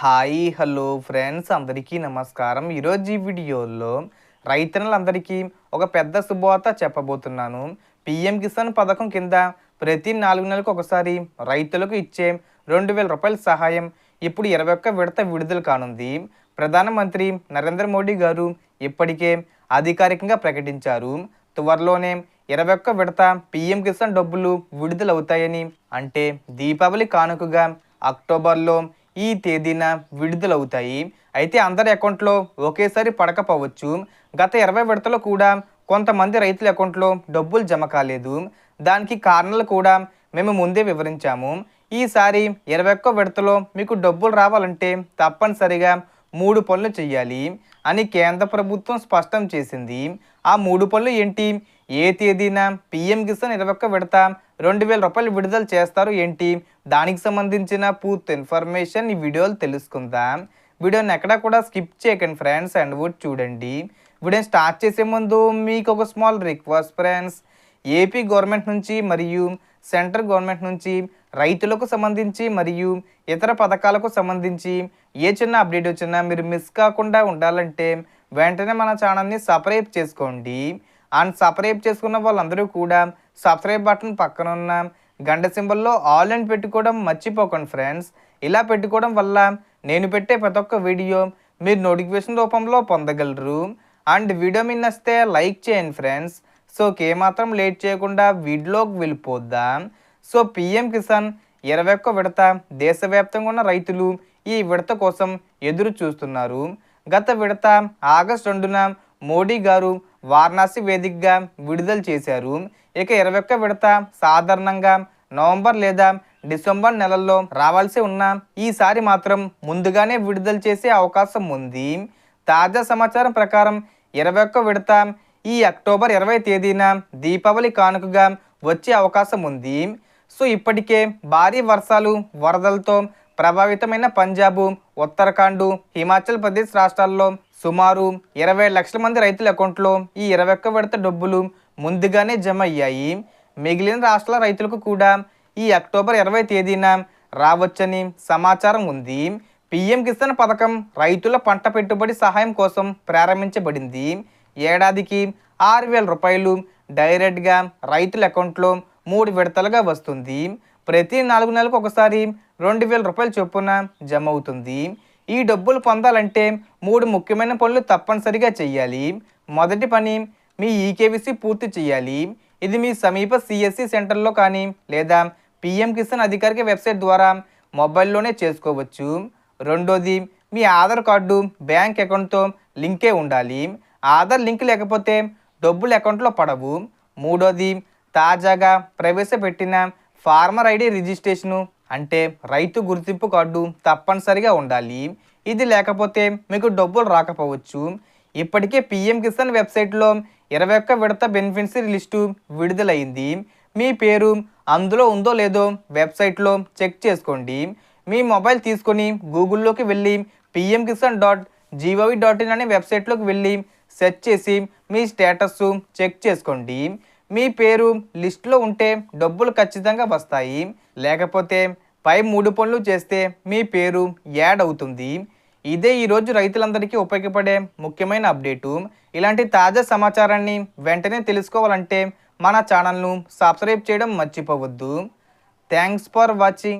Hi hello friends అందరికీ నమస్కారం. ఈరోజు ఈ వీడియోలో రైతన్నలందరికీ ఒక పెద్ద శుభవార్త చెప్పబోతున్నాను. పిఎం కిసాన్ పథకం కింద ప్రతి నాలుగు నెలలకు ఒకసారి రైతులకు ఇచ్చే రెండు వేల రూపాయల సహాయం ఇప్పుడు ఇరవై ఒక్క విడత విడుదల కానుంది. ప్రధానమంత్రి నరేంద్ర మోడీ గారు ఇప్పటికే అధికారికంగా ప్రకటించారు. త్వరలోనే ఇరవై ఒక్క విడత పిఎం కిసాన్ డబ్బులు విడుదలవుతాయని అంటే దీపావళి కానుకగా అక్టోబర్లో ఈ తేదీన విడుదలవుతాయి. అయితే అందరి అకౌంట్లో ఒకేసారి పడకపోవచ్చు. గత ఇరవై విడతలో కూడా కొంతమంది రైతుల అకౌంట్లో డబ్బులు జమ కాలేదు. దానికి కారణాలు కూడా మేము ముందే వివరించాము. ఈసారి ఇరవై ఒక్క విడతలో మీకు డబ్బులు రావాలంటే తప్పనిసరిగా మూడు పనులు చేయాలి అని కేంద్ర ప్రభుత్వం స్పష్టం చేసింది. ఆ మూడు పనులు ఏంటి? ఏ తేదీన పిఎం కిసాన్ ఇరవై ఒక్క విడత రెండు వేల రూపాయలు విడుదల చేస్తారు ఏంటి? దానికి సంబంధించిన పూర్తి ఇన్ఫర్మేషన్ ఈ వీడియోలో తెలుసుకుందాం. వీడియోని ఎక్కడా కూడా స్కిప్ చేయకండి ఫ్రెండ్స్ అండ్ వుడ్ చూడండి. వీడియోని స్టార్ట్ చేసే ముందు మీకు ఒక small request friends. AP government నుంచి మరియు సెంట్రల్ గవర్నమెంట్ నుంచి రైతులకు సంబంధించి మరియు ఇతర పథకాలకు సంబంధించి ఏ చిన్న అప్డేట్ వచ్చినా మీరు మిస్ కాకుండా ఉండాలంటే వెంటనే మన ఛానల్ని సబ్స్క్రైబ్ చేసుకోండి. అండ్ సబ్స్క్రైబ్ చేసుకున్న వాళ్ళందరూ కూడా సబ్స్క్రైబ్ బటన్ పక్కన ఉన్న గంట సింబల్లో ఆల్ అండ్ పెట్టుకోవడం మర్చిపోకండి ఫ్రెండ్స్. ఇలా పెట్టుకోవడం వల్ల నేను పెట్టే ప్రతి ఒక్క వీడియో మీరు నోటిఫికేషన్ రూపంలో పొందగలరు. అండ్ వీడియో మీ నచ్చితే లైక్ చేయండి ఫ్రెండ్స్. సో ఏమాత్రం లేట్ చేయకుండా వీడియోకి వెళ్ళిపోద్దాం సో పిఎం కిసాన్ ఇరవై ఒక్క విడత దేశవ్యాప్తంగా ఉన్న రైతులు ఈ విడత కోసం ఎదురు చూస్తున్నారు. గత విడత ఆగస్టు రెండున మోడీ గారు వారణాసి వేదికగా విడుదల చేశారు. ఇక ఇరవై ఒక్క విడత సాధారణంగా నవంబర్ లేదా డిసెంబర్ నెలల్లో రావాల్సి ఉన్న ఈసారి మాత్రం ముందుగానే విడుదల చేసే అవకాశం ఉంది. తాజా సమాచారం ప్రకారం ఇరవై ఒక్క విడత ఈ అక్టోబర్ ఇరవై తేదీన దీపావళి కానుకగా వచ్చే అవకాశం ఉంది. సో ఇప్పటికే భారీ వర్షాలు వరదలతో ప్రభావితమైన పంజాబ్ ఉత్తరాఖండ్ హిమాచల్ ప్రదేశ్ రాష్ట్రాల్లో సుమారు ఇరవై లక్షల మంది రైతుల అకౌంట్లో ఈ ఇరవై ఒక్క విడత డబ్బులు ముందుగానే జమ అయ్యాయి. మిగిలిన రాష్ట్రాల రైతులకు కూడా ఈ అక్టోబర్ ఇరవై తేదీన రావచ్చని సమాచారం ఉంది. పిఎం కిసాన్ పథకం రైతుల పంట పెట్టుబడి సహాయం కోసం ప్రారంభించబడింది. ఏడాదికి ఆరు వేల రూపాయలు డైరెక్ట్గా రైతుల అకౌంట్లో మూడు విడతలుగా వస్తుంది. ప్రతి నాలుగు నెలలకు ఒకసారి రెండు వేల రూపాయల చొప్పున జమ అవుతుంది ఈ డబ్బులు పొందాలంటే మూడు ముఖ్యమైన పనులు తప్పనిసరిగా చేయాలి మొదటి పని మీ ఈకేవీసీ పూర్తి చేయాలి ఇది మీ సమీప సిఎస్సి సెంటర్లో కానీ లేదా పిఎం కిసాన్ అధికారిక వెబ్సైట్ ద్వారా మొబైల్లోనే చేసుకోవచ్చు. రెండోది మీ ఆధార్ కార్డు బ్యాంక్ అకౌంట్తో లింకే ఉండాలి. ఆధార్ లింక్ లేకపోతే డబ్బులు అకౌంట్లో పడవు. మూడోది తాజాగా ప్రవేశపెట్టిన ఫార్మర్ ఐడి రిజిస్ట్రేషను అంటే రైతు గుర్తింపు కార్డు తప్పనిసరిగా ఉండాలి. ఇది లేకపోతే మీకు డబ్బులు రాకపోవచ్చు. ఇప్పటికే పిఎం కిసాన్ వెబ్సైట్లో ఇరవై ఒక్క విడత బెనిఫిషరీ లిస్టు విడుదలైంది. మీ పేరు అందులో ఉందో లేదో వెబ్సైట్లో చెక్ చేసుకోండి. మీ మొబైల్ తీసుకొని గూగుల్లోకి వెళ్ళి PM Kisan dot G O V dot in అనే వెబ్సైట్లోకి వెళ్ళి సెర్చ్ చేసి మీ స్టేటస్ చెక్ చేసుకోండి. మీ పేరు లిస్ట్లో ఉంటే డబ్బులు ఖచ్చితంగా వస్తాయి. లేకపోతే పై మూడు పనులు చేస్తే మీ పేరు యాడ్ అవుతుంది. ఇదే ఈరోజు రైతులందరికీ ఉపయోగపడే ముఖ్యమైన అప్డేటు. ఇలాంటి తాజా సమాచారాన్ని వెంటనే తెలుసుకోవాలంటే మన ఛానల్ను సబ్స్క్రైబ్ చేయడం మర్చిపోవద్దు. Thanks for watching.